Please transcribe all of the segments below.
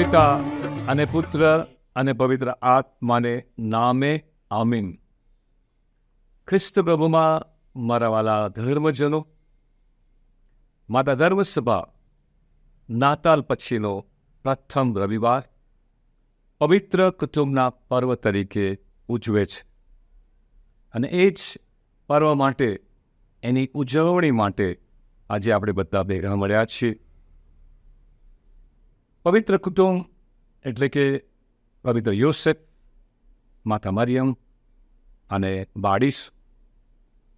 પિતા અને પુત્ર અને પવિત્ર આત્માને નામે આમીન. ખ્રિસ્ત પ્રભુમાં મારા વાલા ધર્મજનો, માતા ધર્મસભા નાતાલ પછીનો પ્રથમ રવિવાર પવિત્ર કુટુંબના પર્વ તરીકે ઉજવે છે. અને એ જ પર્વ માટે, એની ઉજવણી માટે આજે આપણે બધા ભેગા મળ્યા છીએ. પવિત્ર કુટુંબ એટલે કે પવિત્ર યોસેફ, માતા મરિયમ અને બાડીસ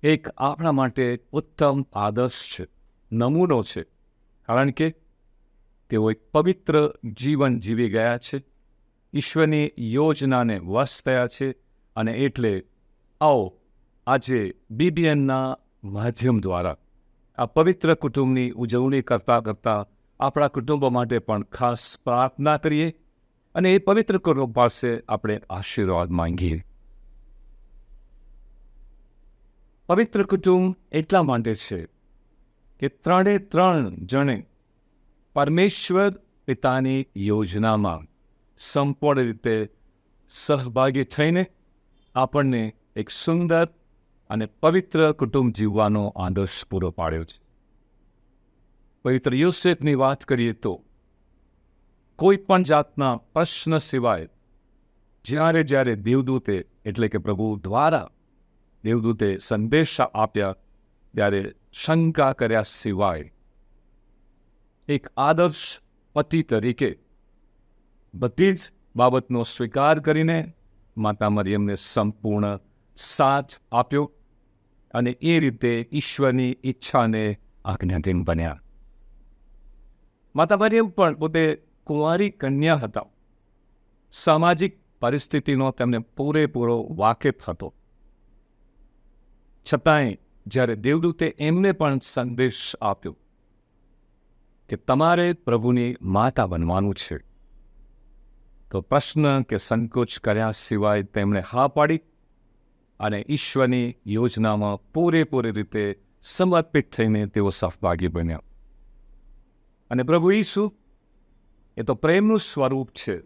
એક આપણા માટે ઉત્તમ આદર્શ છે, નમૂનો છે. કારણ કે તેઓ એક પવિત્ર જીવન જીવી ગયા છે, ઈશ્વરની યોજનાને વશ થયા છે અને એટલે આવો આજે બીબીએનના માધ્યમ દ્વારા આ પવિત્ર કુટુંબની ઉજવણી કરતાં કરતાં આપણા કુટુંબો માટે પણ ખાસ પ્રાર્થના કરીએ અને એ પવિત્ર કુટુંબ પાસે આપણે આશીર્વાદ માંગીએ. પવિત્ર કુટુંબ એટલા માટે છે કે ત્રણે ત્રણ જણે પરમેશ્વર પિતાની યોજનામાં સંપૂર્ણ રીતે સહભાગી થઈને આપણને એક સુંદર અને પવિત્ર કુટુંબ જીવવાનો આદર્શ પૂરો પાડ્યો છે. પવિત્ર યોસેફની વાત કરીએ તો, કોઈ પણ જાતના પ્રશ્ન સિવાય જ્યારે જ્યારે દેવદૂતે, એટલે કે પ્રભુ દ્વારા દેવદૂતે સંદેશા આપ્યા, ત્યારે શંકા કર્યા સિવાય એક આદર્શ પતિ તરીકે બધી જ બાબતનો સ્વીકાર કરીને માતા મરિયમને સંપૂર્ણ સાથ આપ્યો અને એ રીતે ઈશ્વરની ઈચ્છાને આજ્ઞાધીન બન્યા. માતા મરિયમ પણ પોતે કુંવારી કન્યા હતા. સામાજિક પરિસ્થિતિનો તેમને પૂરેપૂરો વાકેફ હતો. છતાંય જ્યારે દેવદૂતે એમને પણ સંદેશ આપ્યો કે તમારે પ્રભુની માતા બનવાનું છે, તો પ્રશ્ન કે સંકોચ કર્યા સિવાય તેમણે હા પાડી અને ઈશ્વરની યોજનામાં પૂરેપૂરી રીતે સમર્પિત થઈને તેઓ સહભાગી બન્યા. અને પ્રભુ ઈસુ એ તો પ્રેમનું સ્વરૂપ છે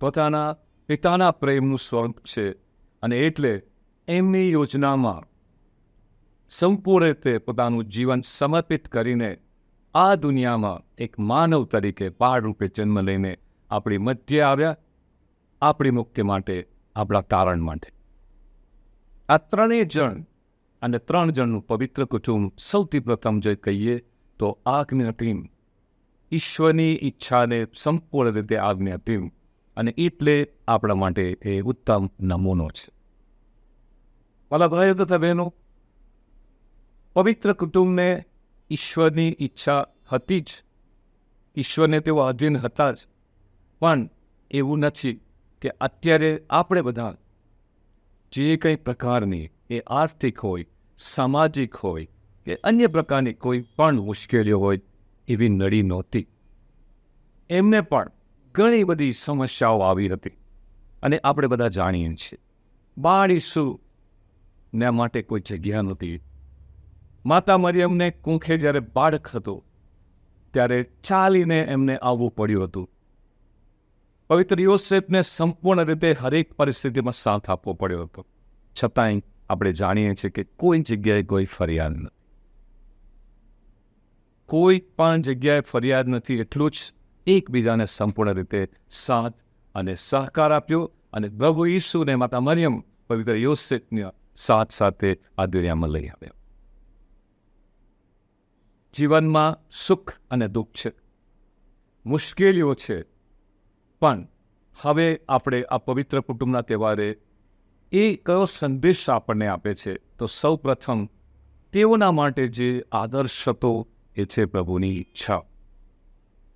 પોતાના પિતાના પ્રેમનું સ્વરૂપ છે અને એટલે એમની યોજનામાં સંપૂર્ણ રીતે પોતાનું જીવન સમર્પિત કરીને આ દુનિયામાં એક માનવ તરીકે રૂપે જન્મ લઈને આપણી મધ્ય આવ્યા આપણી મુક્તિ માટે આપણા તારણ માટે આ ત્રણેય જણ અને ત્રણ જણનું પવિત્ર કુટુંબ સૌથી પ્રથમ જે કહીએ તો આજ્ઞાધીન ઈશ્વરની ઈચ્છાને સંપૂર્ણ રીતે આજ્ઞાધીન અને એટલે આપણા માટે એ ઉત્તમ નમૂનો છે. મારા ભાઈઓ તથા બહેનો, પવિત્ર કુટુંબને ઈશ્વરની ઈચ્છા હતી જ. ઈશ્વરને તેઓ અધીન હતા જ. પણ એવું નથી કે અત્યારે આપણે બધા જે કંઈ પ્રકારની એ આર્થિક હોય, સામાજિક હોય કે અન્ય પ્રકારની કોઈ પણ મુશ્કેલીઓ હોય એવી નડી નહોતી. એમને પણ ઘણી બધી સમસ્યાઓ આવી હતી અને આપણે બધા જાણીએ છીએ. બાળીશું ને માટે કોઈ જગ્યા નહોતી. માતા મરિયમને કુંખે જ્યારે બાળક હતો, ત્યારે ચાલીને એમને આવવું પડ્યું હતું. પવિત્ર યોસેફને સંપૂર્ણ રીતે હરેક પરિસ્થિતિમાં સાથ આપવો પડ્યો હતો. છતાંય આપણે જાણીએ છીએ કે કોઈ જગ્યાએ કોઈ ફરિયાદ નથી કોઈ પણ જગ્યાએ ફરિયાદ નથી, એટલું જ એકબીજાને સંપૂર્ણ રીતે સાથ અને સહકાર આપ્યો અને પ્રભુ ઈસુને માતા મરિયમ, પવિત્ર યોસેફની સાથ સાથે આ દુનિયામાં લઈ આવ્યા. જીવનમાં સુખ અને દુઃખ છે. મુશ્કેલીઓ છે. પણ હવે આપણે આ પવિત્ર કુટુંબના તહેવારે એ કયો સંદેશ આપણને આપે છે? તો સૌ પ્રથમ તેઓના માટે જે આદર્શ હતો એ છે પ્રભુની ઈચ્છા.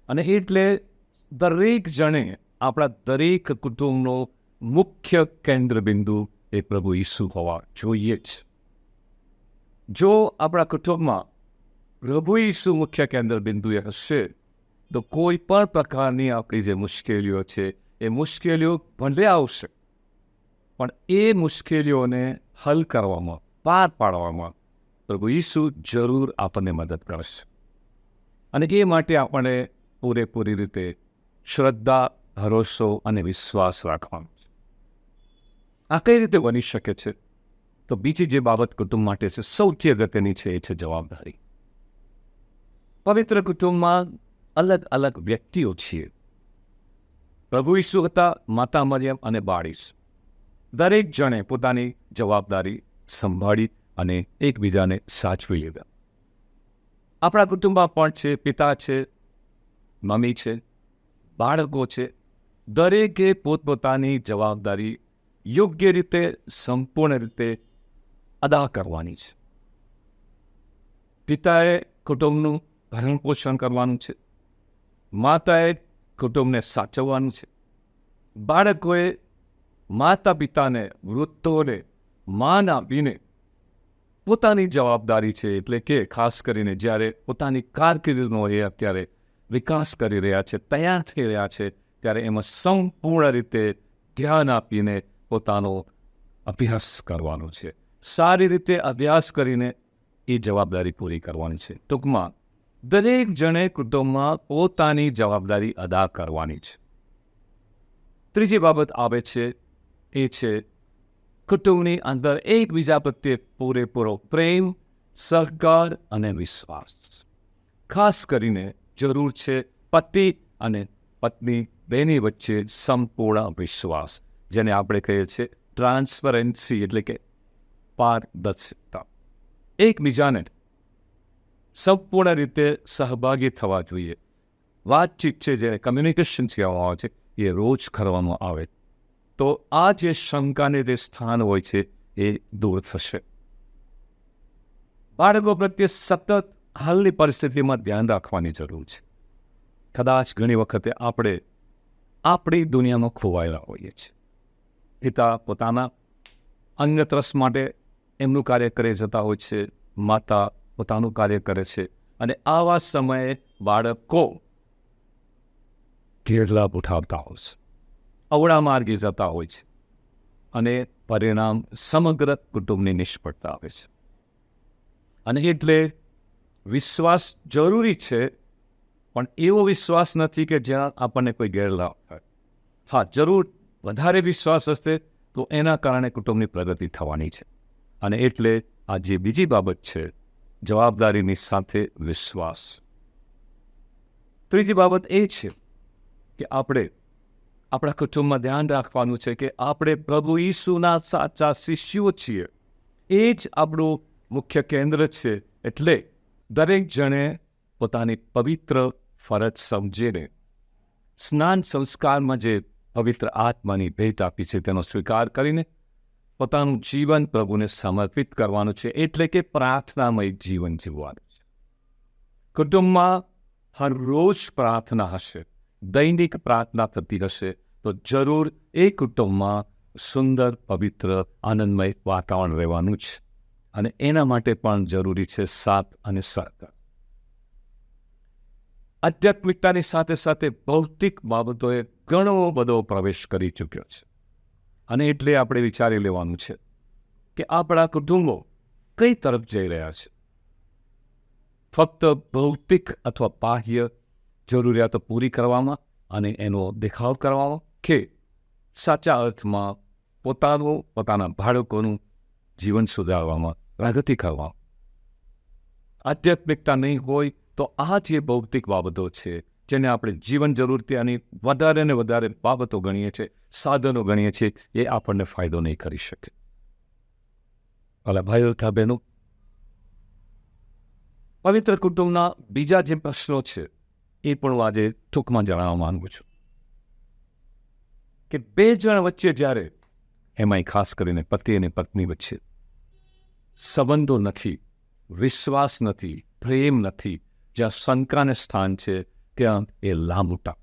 અને એટલે દરેક જણે આપણા દરેક કુટુંબનો મુખ્ય કેન્દ્રબિંદુ એ પ્રભુ ઈસુ હોવા જોઈએ જ. જો આપણા કુટુંબમાં પ્રભુ ઈસુ મુખ્ય કેન્દ્રબિંદુ એ હશે, તો કોઈ પણ પ્રકારની આપણી જે મુશ્કેલીઓ છે, એ મુશ્કેલીઓ ભલે આવશે, પણ એ મુશ્કેલીઓને હલ કરવામાં, પાર પાડવામાં પ્રભુ ઈસુ જરૂર આપણને મદદ કરશે. અને એ માટે આપણે પૂરેપૂરી રીતે શ્રદ્ધા, ભરોસો અને વિશ્વાસ રાખવાનો છે. આ કઈ રીતે બની શકે છે? તો બીજી જે બાબત કુટુંબ માટે છે, સૌથી અગત્યની છે એ છે જવાબદારી. પવિત્ર કુટુંબમાં અલગ અલગ વ્યક્તિઓ છીએ. પ્રભુ ઈસુ હતા, માતા મરિયમ અને બાળીસ દરેક જણે પોતાની જવાબદારી સંભાળી અને એકબીજાને સાચવી લીધા. આપણા કુટુંબમાં પણ છે, પિતા છે, મમ્મી છે, બાળકો છે. દરેકે પોતપોતાની જવાબદારી યોગ્ય રીતે, સંપૂર્ણ રીતે અદા કરવાની છે. પિતાએ કુટુંબનું ભરણ પોષણ કરવાનું છે. માતાએ કુટુંબને સાચવવાનું છે. બાળકોએ માતા પિતાને વૃદ્ધોને માન આપીને પોતાની જવાબદારી છે એટલે કે ખાસ કરીને જ્યારે પોતાની કારકિર્દીનો એ અત્યારે વિકાસ કરી રહ્યા છે, તૈયાર થઈ રહ્યા છે, ત્યારે એમાં સંપૂર્ણ રીતે ધ્યાન આપીને પોતાનો અભ્યાસ કરવાનો છે. સારી રીતે અભ્યાસ કરીને એ જવાબદારી પૂરી કરવાની છે. ટૂંકમાં, દરેક જણે કુટુંબમાં પોતાની જવાબદારી અદા કરવાની છે. ત્રીજી બાબત આવે છે, એ છે કુટુંબની અંદર એકબીજા પ્રત્યે પૂરેપૂરો પ્રેમ, સહકાર અને વિશ્વાસ. ખાસ કરીને જરૂર છે પતિ અને પત્ની બેની વચ્ચે સંપૂર્ણ વિશ્વાસ, જેને આપણે કહીએ છીએ ટ્રાન્સપરન્સી એટલે કે પારદર્શિતા. એકબીજાને સંપૂર્ણ રીતે સહભાગી થવા જોઈએ. વાતચીત છે જે કમ્યુનિકેશન કહેવામાં આવે છે, એ રોજ કરવામાં આવે. તો આ જે શંકાને જે સ્થાન હોય છે, એ દૂર થશે. બાળકો પ્રત્યે સતત હાલની પરિસ્થિતિમાં ધ્યાન રાખવાની જરૂર છે. કદાચ ઘણી વખતે આપણે આપણી દુનિયામાં ખોવાયેલા હોઈએ છીએ. પિતા પોતાના અંગત્રસ માટે એમનું કાર્ય કરી જતા હોય છે, માતા પોતાનું કાર્ય કરે છે અને આવા સમયે બાળકો ઘેરલાભ ઉઠાવતા હોય છે. અવળા માર્ગે જતા હોય છે અને પરિણામ સમગ્ર કુટુંબની નિષ્ફળતા આવે છે. અને એટલે વિશ્વાસ જરૂરી છે, પણ એવો વિશ્વાસ નથી કે જ્યાં આપણને કોઈ ગેરલાભ થાય. હા, જરૂર વધારે વિશ્વાસ હશે તો એના કારણે કુટુંબની પ્રગતિ થવાની છે. અને એટલે આ જે બીજી બાબત છે, જવાબદારીની સાથે વિશ્વાસ. ત્રીજી બાબત એ છે કે આપણે આપણા કુટુંબમાં ધ્યાન રાખવાનું છે કે આપણે પ્રભુ ઈસુના સાચા શિષ્યો છીએ. એ જ આપણું મુખ્ય કેન્દ્ર છે. એટલે દરેક જણે પોતાની પવિત્ર ફરજ સમજીને સ્નાન સંસ્કારમાં જે પવિત્ર આત્માની ભેટ આપી છે તેનો સ્વીકાર કરીને પોતાનું જીવન પ્રભુને સમર્પિત કરવાનું છે. એટલે કે પ્રાર્થનામય જીવન જીવવાનું છે. કુટુંબમાં હરરોજ પ્રાર્થના હશે. દૈનિક પ્રાર્થના થતી હશે તો જરૂર એ કુટુંબમાં સુંદર, પવિત્ર, આનંદમય વાતાવરણ રહેવાનું છે. અને એના માટે પણ જરૂરી છે સાથ અને સહકાર આધ્યાત્મિકતાની સાથે સાથે ભૌતિક બાબતોએ ઘણો બધો પ્રવેશ કરી ચૂક્યો છે. અને એટલે આપણે વિચારી લેવાનું છે કે આપણા કુટુંબો કઈ તરફ જઈ રહ્યા છે? ફક્ત ભૌતિક અથવા બાહ્ય જરૂરિયાતો પૂરી કરવામાં અને એનો દેખાવ કરવામાં કે સાચા અર્થમાં પોતાનું, પોતાના બાળકોનું જીવન સુધારવામાં, પ્રગતિ કરવામાં. આધ્યાત્મિકતા નહીં હોય તો આ જે ભૌતિક બાબતો છે, જેને આપણે જીવન જરૂરિયાની વધારે ને વધારે બાબતો ગણીએ છીએ, સાધનો ગણીએ છીએ, એ આપણને ફાયદો નહીં કરી શકે. ભલા ભાઈઓ તથા બહેનો, પવિત્ર કુટુંબના બીજા જે પ્રશ્નો છે એ પણ હું આજે ટૂંકમાં જણાવવા માંગુ છું કે બે જણ વચ્ચે જ્યારે એમાંય ખાસ કરીને પતિ અને પત્ની વચ્ચે સંબંધો નથી, વિશ્વાસ નથી, પ્રેમ નથી, જ્યાં શંકાને સ્થાન છે, ત્યાં એ લાંબુ ટક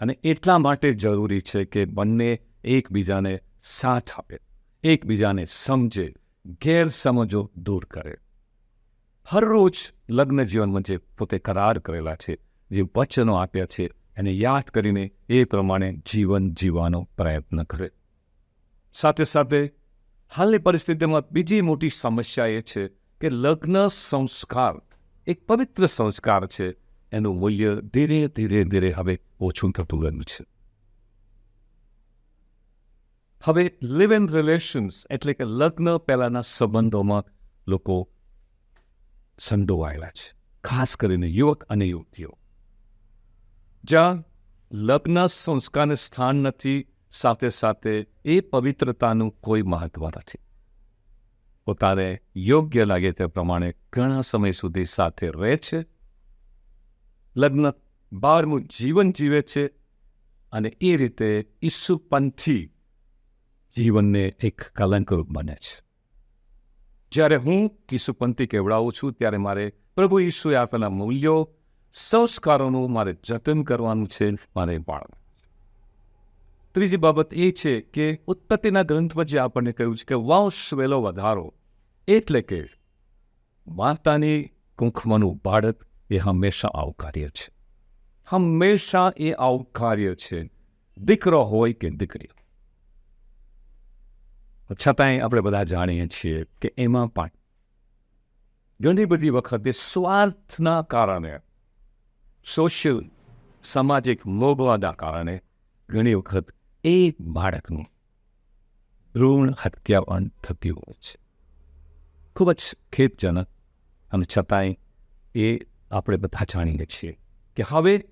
અને એટલા માટે જરૂરી છે કે બંને એકબીજાને સાથ આપે, એકબીજાને સમજે, ગેરસમજો દૂર કરે. હરરોજ લગ્ન જીવનમાં જે પોતે કરાર કરેલા છે. જે વચનો આપ્યા છે એને યાદ કરીને એ પ્રમાણે જીવન જીવવાનો પ્રયત્ન કરે. સાથે સાથે હાલની પરિસ્થિતિમાં બીજી મોટી સમસ્યા એ છે કે લગ્ન સંસ્કાર એક પવિત્ર સંસ્કાર છે. એનું મૂલ્ય ધીરે ધીરે ધીરે હવે ઓછું થતું ગયું છે. હવે લિવ ઇન રિલેશન્સ એટલે કે લગ્ન પહેલાંના સંબંધોમાં લોકો સંડોવાયેલા છે, ખાસ કરીને યુવક અને યુવતીઓ. જ્યાં લગ્ન સંસ્કારને સ્થાન નથી, સાથે સાથે એ પવિત્રતાનું કોઈ મહત્વ નથી. પોતાને યોગ્ય લાગે તે પ્રમાણે ઘણા સમય સુધી સાથે રહે છે. લગ્ન બારમું જીવન જીવે છે અને એ રીતે ઈસુપંથી જીવનને એક કલંકરૂપ બને છે. જ્યારે હું ઈસુપંથી કેવડાવું છું, ત્યારે મારે પ્રભુ ઈસુએ આપેલા મૂલ્યો, સંસ્કારોનું મારે જતન કરવાનું છે, મારે પાળવું ત્રીજી બાબત એ છે કે ઉત્પત્તિના ગ્રંથમાં જે આપણને કહ્યું છે કે વંશ વેલો વધારો એટલે કે માતાની કુંખમાંનું બાળક એ હંમેશા આવકાર્ય છે. હંમેશા એ આવકાર્ય છે. દીકરો હોય કે દીકરી છતાંય આપણે બધા જાણીએ છીએ કે એમાં પણ ઘણી બધી વખતે સ્વાર્થના કારણે, સોશિયલ, સામાજિક મોભવાના કારણે ઘણી વખત એ બાળકનું ભ્રૂણ હત્યા પણ થતી હોય છે. ખૂબ જ ખેદજનક અને છતાંય એ આપણે બધા જાણીએ છીએ કે હવે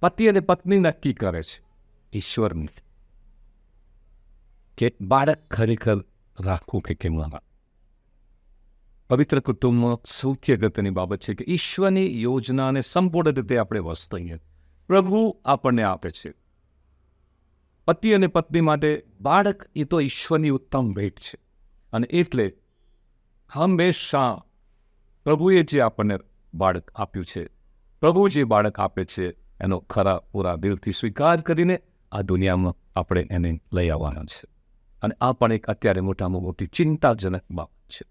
પતિ અને પત્ની નક્કી કરે છે ઈશ્વર નથી કે બાળક ખરેખર રાખવું કે કેમ ના પવિત્ર કુટુંબમાં સૌથી અગત્યની બાબત છે કે ઈશ્વરની યોજનાને સંપૂર્ણ રીતે આપણે વસ્તઈએ પ્રભુ આપણને આપે છે પતિ અને પત્ની માટે બાળક એ તો ઈશ્વરની ઉત્તમ ભેટ છે અને એટલે હંમેશા પ્રભુએ જે આપણને બાળક આપ્યું છે પ્રભુ જે બાળક આપે છે એનો ખરા પૂરા દિલથી સ્વીકાર કરીને આ દુનિયામાં આપણે એને લઈ આવવાના છે અને આ પણ એક અત્યારે મોટામાં મોટી ચિંતાજનક બાબત છે.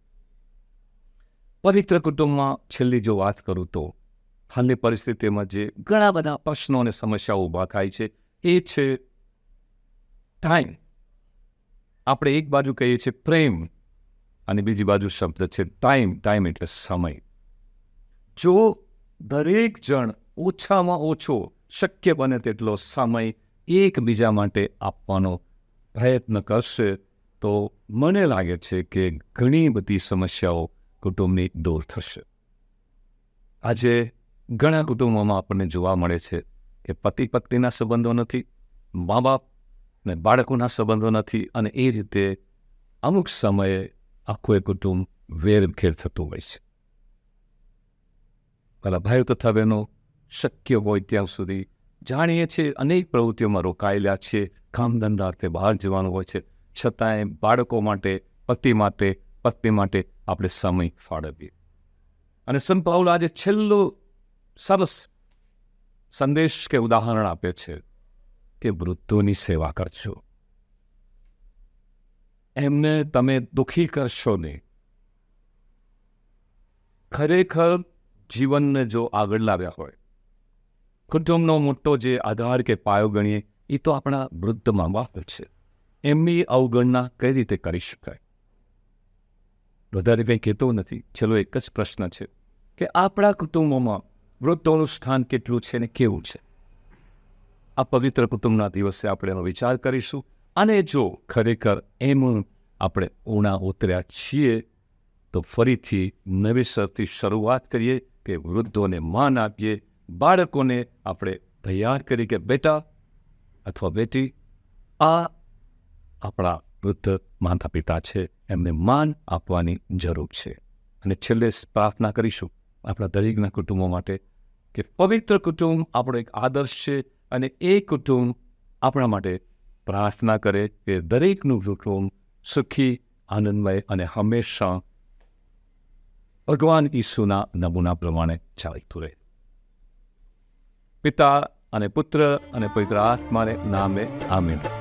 પવિત્ર કુટુંબમાં છેલ્લી જો વાત કરું તો, હાલની પરિસ્થિતિમાં જે ઘણા બધા પ્રશ્નો અને સમસ્યાઓ ઊભા થાય છે, એ છે ટાઈમ. આપણે એક બાજુ કહીએ છીએ પ્રેમ અને બીજી બાજુ શબ્દ છે ટાઈમ ટાઈમ એટલે સમય. જો દરેક જણ ઓછામાં ઓછો શક્ય બને તેટલો સમય એકબીજા માટે આપવાનો પ્રયત્ન કરશે તો મને લાગે છે કે ઘણી બધી સમસ્યાઓ કુટુંબની દૂર થશે. આજે ઘણા કુટુંબોમાં આપણને જોવા મળે છે કે પતિ પત્નીના સંબંધો નથી, મા બાપ ને બાળકોના સંબંધો નથી અને એ રીતે અમુક સમયે આખું એ કુટુંબ વેરખેર થતું હોય છે. પેલા ભાઈઓ તથા બહેનો, શક્ય હોય ત્યાં સુધી જાણીએ છીએ અનેક પ્રવૃત્તિઓમાં રોકાયેલા છીએ, કામ અર્થે બહાર જવાનું હોય છે. છતાંય બાળકો માટે, પતિ માટે, પત્ની માટે આપણે સમય ફાળવીએ. અને સંત આજે છેલ્લો સરસ સંદેશ કે ઉદાહરણ આપે છે કે વૃદ્ધોની સેવા કરજો. એમને તમે દુઃખી કરશો નહીં. ખરેખર જીવનને જો આગળ લાવ્યા હોય કુટુંબનો મોટો જે આધાર કે પાયો ગણીએ એ તો આપણા વૃદ્ધ મા બાપ છે. એમની અવગણના કઈ રીતે કરી શકાય? વધારે કંઈ કહેતો નથી. છેલ્લો એક જ પ્રશ્ન છે કે આપણા કુટુંબોમાં વૃદ્ધોનું સ્થાન કેટલું છે ને કેવું છે? આ પવિત્ર કુટુંબના દિવસે આપણે એનો વિચાર કરીશું. અને જો ખરેખર એમ આપણે ઉણા ઉતર્યા છીએ, તો ફરીથી નવેસરથી શરૂઆત કરીએ કે વૃદ્ધોને માન આપીએ બાળકોને આપણે તૈયાર કરી કે, બેટા અથવા બેટી, આ આપણા વૃદ્ધ માતા પિતા છે. એમને માન આપવાની જરૂર છે. અને છેલ્લે પ્રાર્થના કરીશું આપણા દરેકના કુટુંબો માટે કે પવિત્ર કુટુંબ આપણો એક આદર્શ છે અને એ કુટુંબ આપણા માટે પ્રાર્થના કરે કે દરેકનું કુટુંબ સુખી, આનંદમય અને હંમેશા ભગવાન ઈસુના નમૂના પ્રમાણે ચાલતું રહે. પિતા અને પુત્ર અને પવિત્ર આત્માને નામે આમીન.